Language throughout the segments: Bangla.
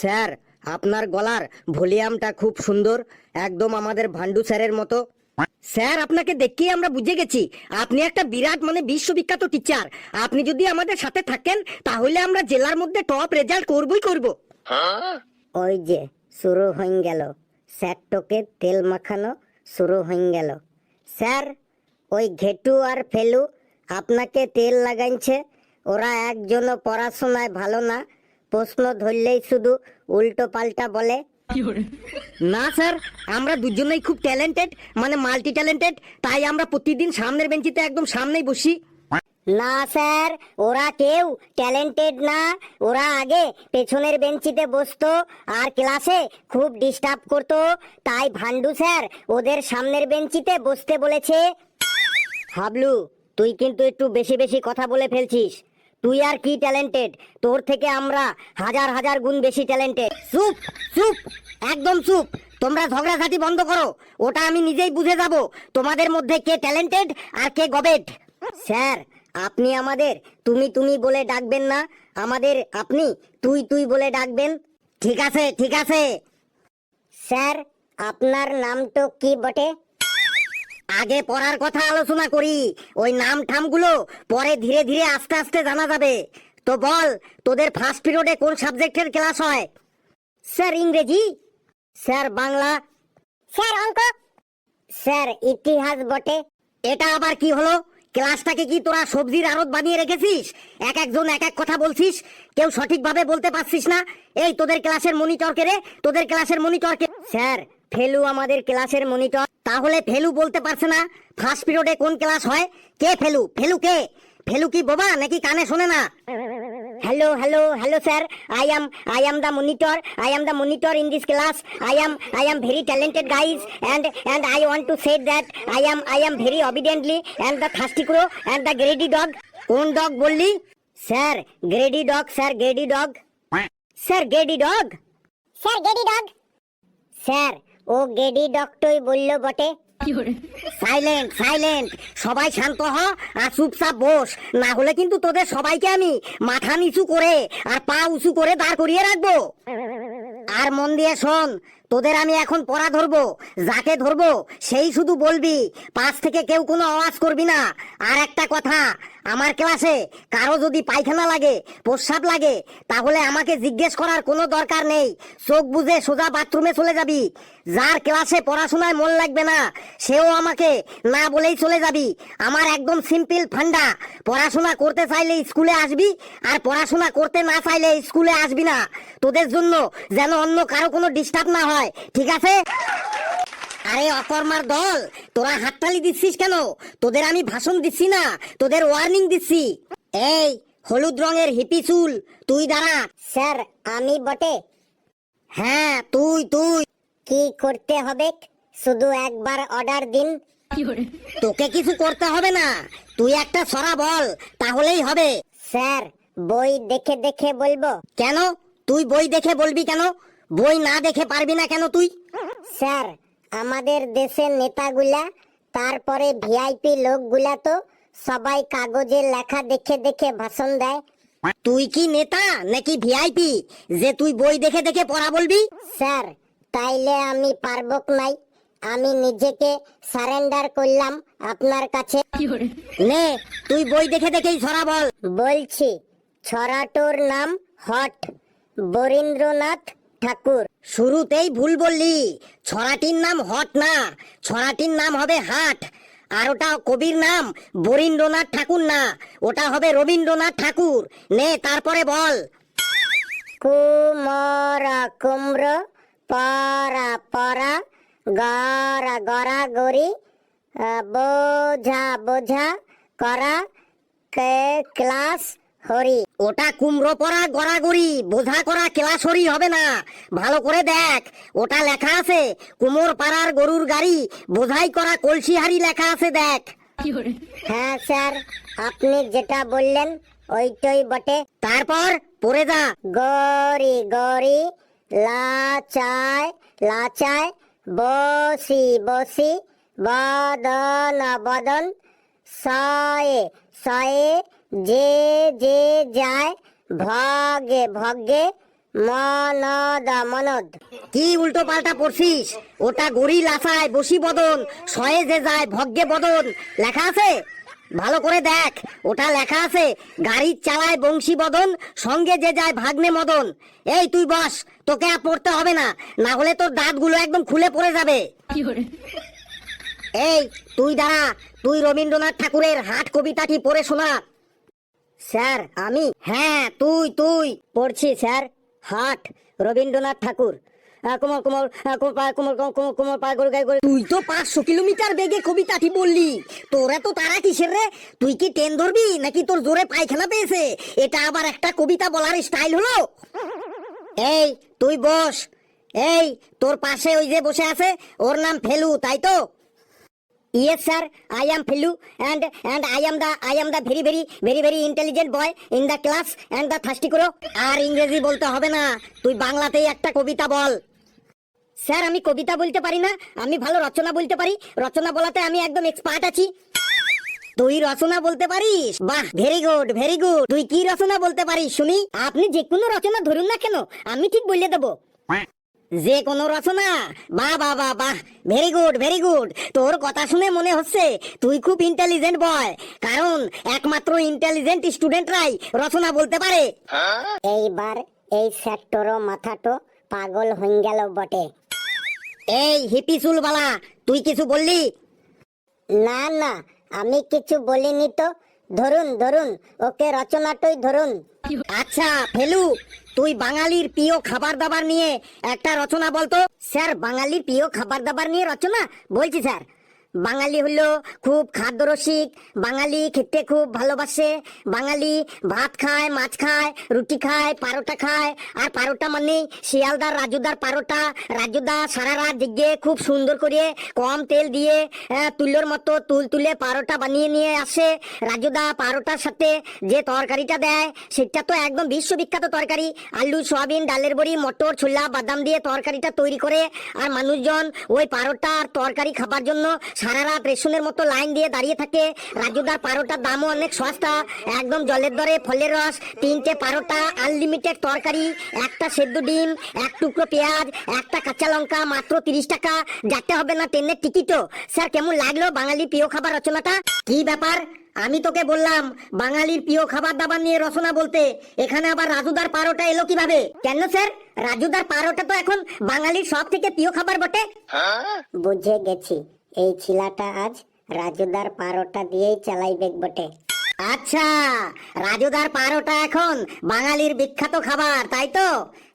স্যার, আপনার গলার ভলিউমটা খুব সুন্দর, একদম আমাদের ভান্ডু স্যারের মতো। স্যার, আপনাকে দেখেই আমরা বুঝে গেছি। আপনি একটা বিরাট মানে বিশ্ববিখ্যাত টিচার আপনি যদি আমাদের সাথে থাকেন, তাহলে আমরা জেলার মধ্যে টপ রেজাল্ট করবই করব। ওই যে, শুরু হয়ে গেল। স্যার টোকে তেল মাখানো শুরু হয়ে গেল। স্যার, ওই ঘেটু আর ফেলু আপনাকে তেল লাগাইছে। ওরা একজনও পড়াশোনায় ভালো না। প্রশ্ন ধরলেই শুধু উল্টো পাল্টা বলে। না স্যার আমরা দুজনেই খুব ট্যালেন্টেড মানে মাল্টি ট্যালেন্টেড তাই আমরা প্রতিদিন সামনের বেঞ্চিতে একদম সামনেই বসি। না স্যার ওরা কেউ ট্যালেন্টেড না। ওরা আগে পেছনের বেঞ্চিতে বসতো আর ক্লাসে খুব ডিস্টার্ব করতো। তাই ভান্ডু স্যার ওদের সামনের বেঞ্চিতে বসতে বলেছে। হাবলু তুই কিন্তু একটু বেশি বেশি কথা বলে ফেলছিস। তুই আর কি ট্যালেন্টেড তোর থেকে আমরা হাজার হাজার গুণ বেশি ট্যালেন্টেড চুপ চুপ, একদম চুপ। তোমরা ঝগড়াঝাটি বন্ধ করো। ওটা আমি নিজেই বুঝে যাব। তোমাদের মধ্যে কে ট্যালেন্টেড আর কে গবেট স্যার, আপনি আমাদের তুমি তুমি বলে ডাকবেন না। আমাদের আপনি, তুই তুই বলে ডাকবেন। ঠিক আছে ঠিক আছে। স্যার, আপনার নাম তো কি বটে? আগে পড়ার কথা আলোচনা করি। ওই নাম ঠামগুলো পরে ধীরে ধীরে আস্তে আস্তে জানা যাবে। তো বল, তোদের ফার্স্ট পিরিয়ডে কোন সাবজেক্টের ক্লাস হয়? স্যার, ইংরেজি। স্যার, বাংলা। স্যার, অঙ্ক। স্যার, ইতিহাস বটে। এটা আবার কি হলো? ক্লাসটাকে কি তোরা সবজির আড়ত বানিয়ে রেখেছিস? এক একজন এক এক কথা বলছিস? কেউ সঠিকভাবে বলতে পারছিস না? এই তোদের ক্লাসের মনিটর কে রে? তোদের ক্লাসের মনিটর কে? স্যার ফেলু আমাদের ক্লাসের মনিটর। তাহলে ফেলু বলতে পারছে না ফার্স্ট পিরিয়ডে কোন ক্লাস হয়? কে ফেলু? ফেলু কে? ফেলু কি বাবা নাকি কানে শোনে না? Hello hello hello sir I am I am the monitor I am the monitor in this class I am I am very talented guys and and I want to set that I am I am very obediently and the থাস্টিক্রো and the greedy dog কোন ডগ বললি? Sir greedy dog sir greedy dog sir greedy dog sir greedy dog sir ও গেডি ডক্টর বলল বটে। সাইলেন্ট সাইলেন্ট সবাই শান্ত হ আর চুপচাপ বস। না হলে কিন্তু তোদের সবাইকে আমি মাথা নিচু করে আর পা উঁচু করে দাঁড় করিয়ে রাখব। আর মন দিয়ে শোন তোদের আমি এখন পড়া ধরবো, যাকে ধরবো, সেই শুধু বলবি, পাশ থেকে কেউ কোনো আওয়াজ করবি না। আর একটা কথা, আমার ক্লাসে কারও যদি পায়খানা লাগে, প্রস্রাব লাগে, তাহলে আমাকে জিজ্ঞেস করার কোনো দরকার নেই। চোখ বুঝে সোজা বাথরুমে চলে যাবি। যার ক্লাসে পড়াশোনায় মন লাগবে না, সেও আমাকে না বলেই চলে যাবি। আমার একদম সিম্পল ফান্ডা, পড়াশোনা করতে চাইলে স্কুলে আসবি, আর পড়াশোনা করতে না চাইলে স্কুলে আসবি না। তোদের জন্য যেন অন্য কারও কোনো ডিস্টার্ব না হয়। ঠিক আছে? আরে অকর্মার দল তোরা হাততালি দিচ্ছিস কেন? তোদের আমি ভাষণ দিচ্ছি না তোদের ওয়ার্নিং দিচ্ছি। এই হলুদ রঙের হিপি চুল তুই দাঁড়া। স্যার আমি বটে। হ্যাঁ তুই তুই। কি করতে হবে? শুধু একবার অর্ডার দিন। তোকে কিছু করতে হবে না তুই একটা সরা বল তাহলেই হবে। স্যার বই দেখে দেখে বলব। কেন? তুই বই দেখে বলবি কেন? বই না দেখে পারবি না কেন তুই? স্যার আমাদের দেশের নেতাগুলা তারপরে ভিআইপি লোকগুলা তো সবাই কাগজে লেখা দেখে দেখে ভাষণ দেয়। তুই কি নেতা নাকি ভিআইপি? যে তুই বই দেখে দেখে পড়া বলবি? স্যার তাইলে আমি পারবক নাই। আমি নিজেকে সারেন্ডার করলাম আপনার কাছে। নে তুই বই দেখে দেখেই ছড়া বল। বলছি ছড়াটোর নাম হট। বরীন্দ্রনাথ ঠাকুর, শুরুতেই ভুল বললি। ছড়াটির নাম হট না, ছড়াটির নাম হবে হাট। আর ওটা কবির নাম, বরীন্দ্রনাথ ঠাকুর না, ওটা হবে রবীন্দ্রনাথ ঠাকুর। নে, তারপরে বল। কুমরা কুমড় পরা পরা, গরা গরা, গরি বোঝা বোঝা, করা ক্লাস, হরি। ওটা কুমড়ো পড়া গড়াগড়ি বোঝা করা ক্লাস হরি হবে না। ভালো করে দেখ ওটা লেখা আছে কুমোর পাড়ার গরুর গাড়ি বোঝাই করা কলসিহারি লেখা আছে দেখ। হ্যাঁ স্যার আপনি যেটা বললেন ওইটাই বটে। তারপর পড়ে যা। গরি গরি লাচায় লাচায় বসি বসি বদন বদন সয়ে সয়ে যে যে যায় ভগে ভগে মনদ মনদ। কি উল্টো পাল্টা পড়ছিস? ওটা গড়ি লাসায় বসি বদন শয়ে যে যায় ভগ্যে বদন। লেখা আছে? ভালো করে দেখ ওটা লেখা আছে গাড়ি চালায় বংশী বদন সঙ্গে যে যায় ভাগ্নে মদন। এই তুই বস তোকে আর পড়তে হবে না না হলে তোর দাঁতগুলো একদম খুলে পড়ে যাবে। এই তুই দাঁড়া তুই রবীন্দ্রনাথ ঠাকুরের হাট কবিতাটি পড়ে শোনা। স্যার, আমি? হ্যাঁ তুই তুই। পড়ছি, স্যার। হাট, রবীন্দ্রনাথ ঠাকুর। গায়ে। তুই তো পাঁচশো কিলোমিটার বেগে কবিতাটি বললি। তোর এত তারা কিসের রে? তুই কি ট্রেন ধরবি, নাকি তোর জোরে পায়খানা পেয়েছে? এটা আবার একটা কবিতা বলার স্টাইল হলো? এই, তুই বস। এই, তোর পাশে ওই যে বসে আছে, ওর নাম ফেলু, তাই তো? Yes, sir. I am Philu, and and I am the I am the very very very very intelligent boy in the class and the thirsty করো আর ইংরেজি বলতে হবে না। তুই বাংলাতেই একটা কবিতা বল। স্যার আমি কবিতা বলতে পারি না। আমি ভালো রচনা বলতে পারি। রচনা বলাতে আমি একদম এক্সপার্ট আছি। তুই রচনা বলতে পারিস? বাহ ভেরি গুড ভেরি গুড তুই কি রচনা বলতে পারিস শুনি? আপনি যে কোনো রচনা ধরুন না কেন। আমি ঠিক বলে দেবো। যে কোনো রচনা। বাহ বাহ বাহ বাহ ভেরি গুড ভেরি গুড তোর কথা শুনে মনে হচ্ছে তুই খুব ইন্টেলিজেন্ট বয় কারণ একমাত্র ইন্টেলিজেন্ট স্টুডেন্টরাই রচনা বলতে পারে। এইবার এই সেক্টরও মাথাটো পাগল হয়ে গেল বটে। এই হিপি চুলবালা তুই কিছু বললি? না না আমি কিছু বলিনি তো। ধরুন ধরুন ওকে রচনাটাই ধরুন। আচ্ছা ফেলু। তুই বাঙালির প্রিয় খাবার দাবার নিয়ে একটা রচনা বলতো? স্যার, বাঙালির প্রিয় খাবার দাবার নিয়ে রচনা? বলছি, স্যার। বাঙালি হলো খুব খাদ্যরসিক, বাঙালি খেতে খুব ভালোবাসে, বাঙালি ভাত খায়, মাছ খায়, রুটি খায়, পারোটা খায়, আর পারোটা মানে শিয়ালদার, রাজুদার পারোটা। রাজুদা সারা রাত জেগে খুব সুন্দর করে কম তেল দিয়ে তুলোর মতো তুল তুলে পারোটা বানিয়ে নিয়ে আসে। রাজুদা পারোটার সাথে যে তরকারিটা দেয়, সেটা তো একদম বিশ্ববিখ্যাত তরকারি। আলু, সয়াবিন, ডালের বড়ি, মটর, ছোলা, বাদাম দিয়ে তরকারিটা তৈরি করে, আর মানুষজন ওই পারোটা আর তরকারি খাবার জন্য সারা রাত রেশনের মতো লাইন দিয়ে দাঁড়িয়ে থাকে। রাজুদার পারোটার দামও অনেক সস্তা। একদম জলের দরে ফলের রস তিনটে পারোটা আনলিমিটেড তরকারি একটা সেদ্ধ ডিম এক টুকরো পেঁয়াজ একটা কাঁচা লঙ্কা মাত্র তিরিশ টাকা। যাতে হবে না ট্রেনের টিকিটও। স্যার কেমন লাগল বাঙালি প্রিয় খাবার রচনাটা? কি ব্যাপার? আমি তোকে বললাম বাঙালির প্রিয় খাবার দাবার নিয়ে রচনা বলতে। এখানে আবার রাজুদার পারোটা এলো কীভাবে? কেন স্যার? রাজুদার পারোটা তো এখন বাঙালির সব থেকে প্রিয় খাবার বটে। বুঝে গেছি। এই ছিলাটা আজ রাজুদার পারোটা দিয়েই চালাইবে বটে। আচ্ছা রাজুদার পারোটা এখন বাঙালির বিখ্যাত খাবার, তাই তো?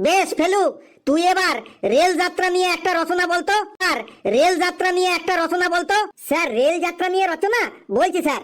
বেশ, ফেলু, তুই এবার রেল যাত্রা নিয়ে একটা রচনা বলতো। আর রেল যাত্রা নিয়ে একটা রচনা বলতো। স্যার, রেল যাত্রা নিয়ে রচনা বলছি, স্যার।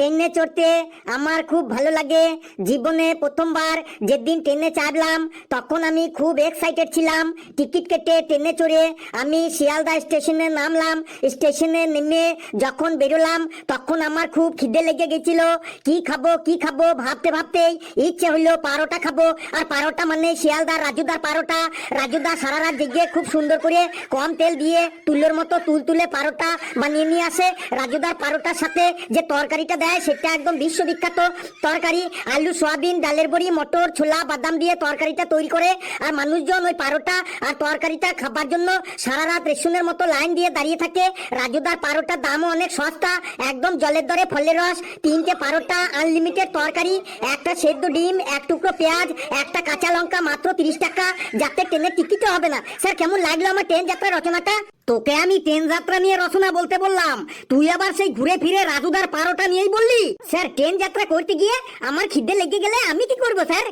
ট্রেনে চড়তে আমার খুব ভালো লাগে। জীবনে প্রথমবার যেদিন ট্রেনে চাপলাম, তখন আমি খুব এক্সাইটেড ছিলাম। টিকিট কেটে ট্রেনে চড়ে আমি শিয়ালদা স্টেশনে নামলাম। স্টেশনে নেমে যখন বেরোলাম, তখন আমার খুব খিদে লেগে গেছিল। কি খাব কি খাব? ভাবতে ভাবতেই ইচ্ছে হলো পারোটা খাব। আর পারোটা মানে শিয়ালদার রাজুদার পারোটা। রাজুদা সারা রাত জেগে খুব সুন্দর করে কম তেল দিয়ে তুলোর মতো তুল তুলে পারোটা বানিয়ে নিয়ে আসে। রাজুদার পারোটার সাথে যে তরকারিটা দেয় সেটা একদম বিশ্ববিখ্যাত তরকারি। আলু, সয়াবিন, ডালের বড়ি, মটর, ছোলা, বাদাম দিয়ে তরকারিটা তৈরি করে আর মানুষজন ওই পারোটা আর তরকারিটা খাবার জন্য সারা রাত রেশনের মতো লাইন দিয়ে দাঁড়িয়ে থাকে। রাজুদার পারোটার দামও অনেক সস্তা, একদম জলের দরে ফলের রস, তিনটে পারোটা আনলিমিটেড তরকারি, একটা সেদ্ধ ডিম, এক টুকরো পেঁয়াজ, একটা কাঁচা লঙ্কা মাত্র তিরিশ টাকা। যাতে ট্রেনের টিকিটও হবে না। স্যার, কেমন লাগল আমার ট্রেন যাত্রা রচনাটা? তোকে আমি ট্রেন যাত্রা নিয়ে রচনা বলতে বললাম। তুই আবার সেই ঘুরে ফিরে রাজুদার পারোটা নিয়েই বললি? স্যার, ট্রেন যাত্রা করতে গিয়ে আমার খিদে লেগে গেলে আমি কি করব, স্যার?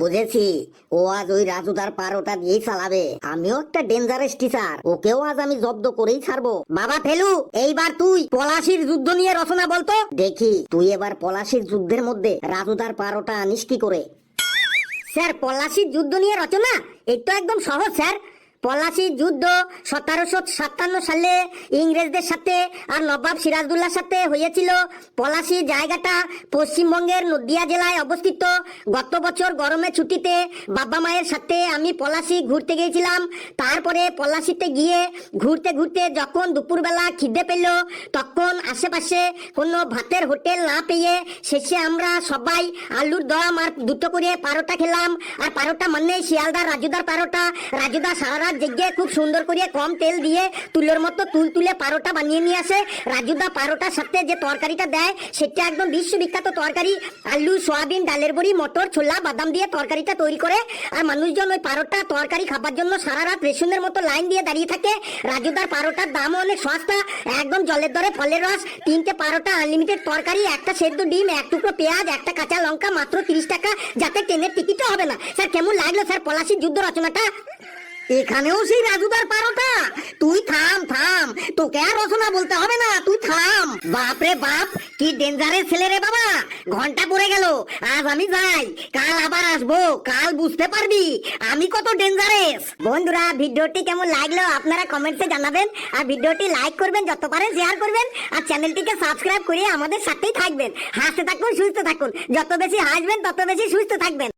বুঝেছি। ও আজ ওই রাজুদার পারোটা দিয়েই চালাবে। আমিও একটা ডেঞ্জারাস টিচার ওকেও আজ আমি জব্দ করেই ছাড়বো। বাবা ফেলু, এইবার তুই পলাশির যুদ্ধ নিয়ে রচনা বলতো দেখি, তুই এবার পলাশির যুদ্ধের মধ্যে রাজুদার পারোটা আনিস কি করে? স্যার, পলাশির যুদ্ধ নিয়ে রচনা? তো একদম সহজ, স্যার। পলাশির যুদ্ধ সতেরোশো সাতান্ন সালে ইংরেজদের সাথে আর নবাব সিরাজদুল্লার সাথে হয়েছিল। পলাশি জায়গাটা পশ্চিমবঙ্গের নদিয়া জেলায় অবস্থিত। গত বছর গরমে ছুটিতে বাবা মায়ের সাথে আমি পলাশি ঘুরতে গিয়েছিলাম। তারপরে পলাশিতে গিয়ে ঘুরতে ঘুরতে যখন দুপুরবেলা খিদে পেল, তখন আশেপাশে কোনো ভাতের হোটেল না পেয়ে শেষে আমরা সবাই আলুর দম আর দুটো করে পারোটা খেলাম। আর পারোটা মানে শিয়ালদার রাজুদার পারোটা। রাজুদা সারা রাত জেগে খুব সুন্দর করে কম তেল দিয়ে তুলোর মতো তুল তুলে পারোটা বানিয়ে নিয়ে আসে। রাজুদা পারোটার সাথে যে তরকারিটা দেয়, সেটা একদম বিশ্ববিখ্যাত তরকারি। আলু, সয়াবিন, ডালের বড়ি, মটর, ছোলা, বাদাম দিয়ে তরকারিটা তৈরি করে। আর মানুষজন ওই পারোটা তরকারি খাবার জন্য সারা রাত রেশনের মতো লাইন দিয়ে দাঁড়িয়ে থাকে। রাজুদার পারোটার দামও অনেক সস্তা, একদম জলের দরে ফলের রস, তিনটে পারোটা আনলিমিটেড তরকারি, একটা সেদ্ধ ডিম, এক টুকরো পেঁয়াজ, একটা কাঁচা লঙ্কা, মাত্র তিরিশ টাকা। যাতে ট্রেনের টিকিটও হবে না। স্যার, কেমন লাগল স্যার পলাশির যুদ্ধ রচনাটা? এখানেও সেই রাজুদার পারোটা। তুই থাম থাম। তোকে আর রচনা বলতে হবে না, তুই থাম। বাপ রে বাপ, কি ডেঞ্জারের ছেলে রে বাবা। ঘণ্টা পড়ে গেল, আজ আমি যাই। কাল আবার আসব, কাল বুঝতে পারবি আমি কত ডেঞ্জারেস। বন্ধুরা, ভিডিওটি কেমন লাগল আপনারা কমেন্টসে জানাবেন। আর ভিডিওটি লাইক করবেন, যত পারেন শেয়ার করবেন। আর চ্যানেলটিকে সাবস্ক্রাইব করে আমাদের সাথেই থাকবেন। হাসতে থাকুন, সুস্থ থাকুন। যত বেশি হাসবেন, তত বেশি সুস্থ থাকবেন।